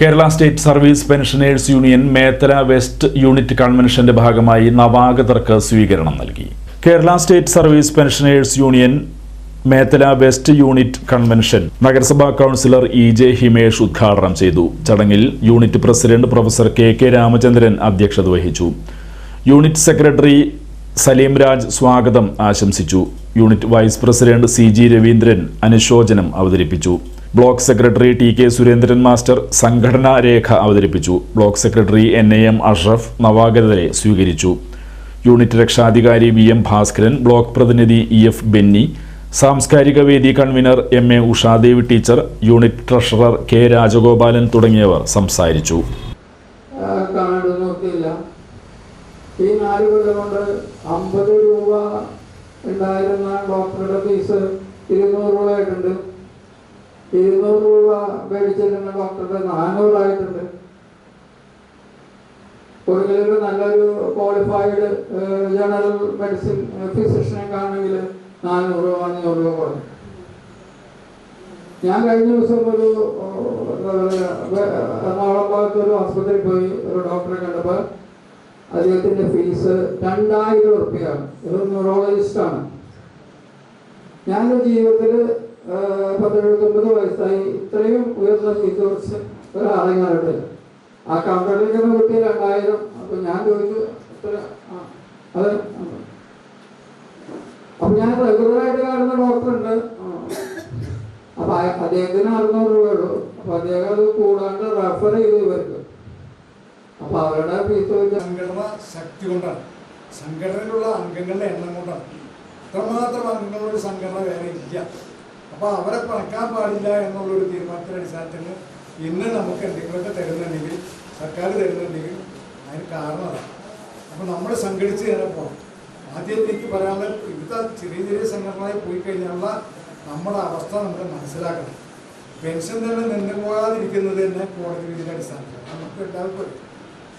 Kerala state service pensioners union Methala west unit കൺവെൻഷന്റെ ഭാഗമായി നവാഗതർക്ക് സ്വീകരണം നൽകി. Kerala state service pensioners union Methala west unit convention നഗരസഭാ councillor E J Himesh ഉദ്ഘാടനം ചെയ്തു. ചടങ്ങിൽ unit president professor K K Ramachandran അധ്യക്ഷത വഹിച്ചു. യൂണിറ്റ് സെക്രട്ടറി സലീം രാജ് സ്വാഗതം ആശംസിച്ചു. Unit vice president C G Raveendran അനുശോചനം അവതരിപ്പിച്ചു. Block secretary T K Surendran master സംഘടനാ രേഖ അവതരിപ്പിച്ചു. Block secretary N A M Ashraf നവാഗതരെ സ്വീകരിച്ചു. യൂണിറ്റ് രക്ഷാധികാരി വി എം ഭാസ്കരൻ ബ്ലോക്ക് പ്രതിനിധി ഇ എഫ് ബെന്നി സാംസ്കാരിക വേദി convener M A Ushadevi teacher unit treasurer K Rajagopalan തുടങ്ങിയവർ സംസാരിച്ചു. രൂപ ഉണ്ടായിരുന്ന ഡോക്ടറുടെ ഫീസ് ഇരുന്നൂറ് രൂപ ആയിട്ടുണ്ട്. ഇരുന്നൂറ് രൂപ മേടിച്ചിരുന്ന ഡോക്ടറുടെ നാനൂറായിട്ടുണ്ട്. ഒരിക്കലും നല്ലൊരു ക്വാളിഫൈഡ് ജനറൽ മെഡിസിൻ ഫിസിഷ്യനെ കാണുമെങ്കിൽ നാനൂറ് രൂപ അഞ്ഞൂറ് രൂപ കുറഞ്ഞു. ഞാൻ കഴിഞ്ഞ ദിവസം ഒരു എറണാകുളം ഭാഗത്ത് ഒരു ആശുപത്രിയിൽ പോയി ഒരു ഡോക്ടറെ കണ്ടപ്പോൾ അദ്ദേഹത്തിന്റെ ഫീസ് രണ്ടായിരം ഉറുപ്പ്യാണ് ഒരു ന്യൂറോളജിസ്റ്റാണ് ഞാൻ ജീവിതത്തിൽ പത്തെഴുപത്തൊമ്പത് വയസ്സായി. ഇത്രയും ഉയർന്ന സീറ്റ് കുറിച്ച് ഒരാളെ ഞാൻ ആ കമ്പനിയിൽ നിന്ന് കിട്ടിയ രണ്ടായിരം. അപ്പൊ ഞാൻ ചോദിച്ചു അപ്പൊ ഞാൻ റെഗുലറായിട്ട് കാണുന്ന ഡോക്ടറുണ്ട്. അപ്പൊ അദ്ദേഹത്തിന് അറുന്നൂറ് രൂപ ഉള്ളൂ. അപ്പൊ അദ്ദേഹം അത് കൂടാണ്ട് റെഫർ ചെയ്തു ഇവർക്ക്. അപ്പൊ അവരുടെ ഫീസ് സംഘടന ശക്തി കൊണ്ടാണ്. സംഘടനയിലുള്ള അംഗങ്ങളുടെ എണ്ണം കൊണ്ടാണ്. ഇത്രമാത്രം അംഗങ്ങളുടെ സംഘടന വേറെ ഇല്ല. അപ്പോൾ അവരെ പറക്കാൻ പാടില്ല എന്നുള്ളൊരു തീരുമാനത്തിന്റെ അടിസ്ഥാനത്തിൽ ഇന്ന് നമുക്ക് എന്തെങ്കിലുമൊക്കെ തരുന്നുണ്ടെങ്കിൽ സർക്കാർ തരുന്നുണ്ടെങ്കിൽ അതിന് കാരണം അതാണ്. അപ്പോൾ നമ്മൾ സംഘടിച്ച് തന്നെ പോകണം ആദ്യം എനിക്ക് പറയാനുള്ളത് ഇവിടുത്തെ ചെറിയ ചെറിയ സംഘടനയിൽ പോയി കഴിഞ്ഞാലുള്ള നമ്മുടെ അവസ്ഥ നമ്മൾ മനസ്സിലാക്കണം. പെൻഷൻ തന്നെ നിന്ന് പോകാതിരിക്കുന്നത് തന്നെ കോടതി വിധിയുടെ അടിസ്ഥാനത്തിലാണ്. നമുക്ക് എല്ലാവർക്കും.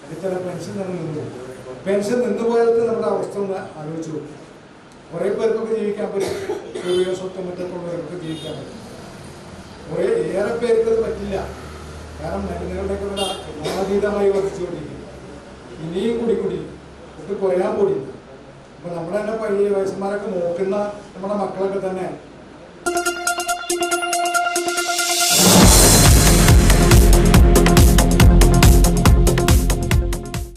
അതിൽ ചില പെൻഷൻ തന്നെ നിന്ന് പോകും പെൻഷൻ നിന്ന് പോയാലത്തെ നമ്മുടെ അവസ്ഥ ഒന്ന് ആലോചിച്ച് നോക്കും. കുറേ പേർക്കൊക്കെ ജീവിക്കാൻ പറ്റും. സ്വത്തും ഉള്ളവർക്കൊക്കെ ജീവിക്കാൻ പറ്റും. കുറേ ഏറെ പേർക്ക് അത് പറ്റില്ല. കാരണം മരുന്നുകളുടെയൊക്കെ വില ക്രമാതീതമായി വർദ്ധിച്ചുകൊണ്ടിരിക്കും ഇനിയും കൂടി കൂടി ഇത് കുറയാൻ കൂടിയില്ല അപ്പൊ നമ്മുടെ തന്നെ പഴയ വയസ്സന്മാരൊക്കെ നോക്കുന്ന നമ്മുടെ മക്കളൊക്കെ തന്നെ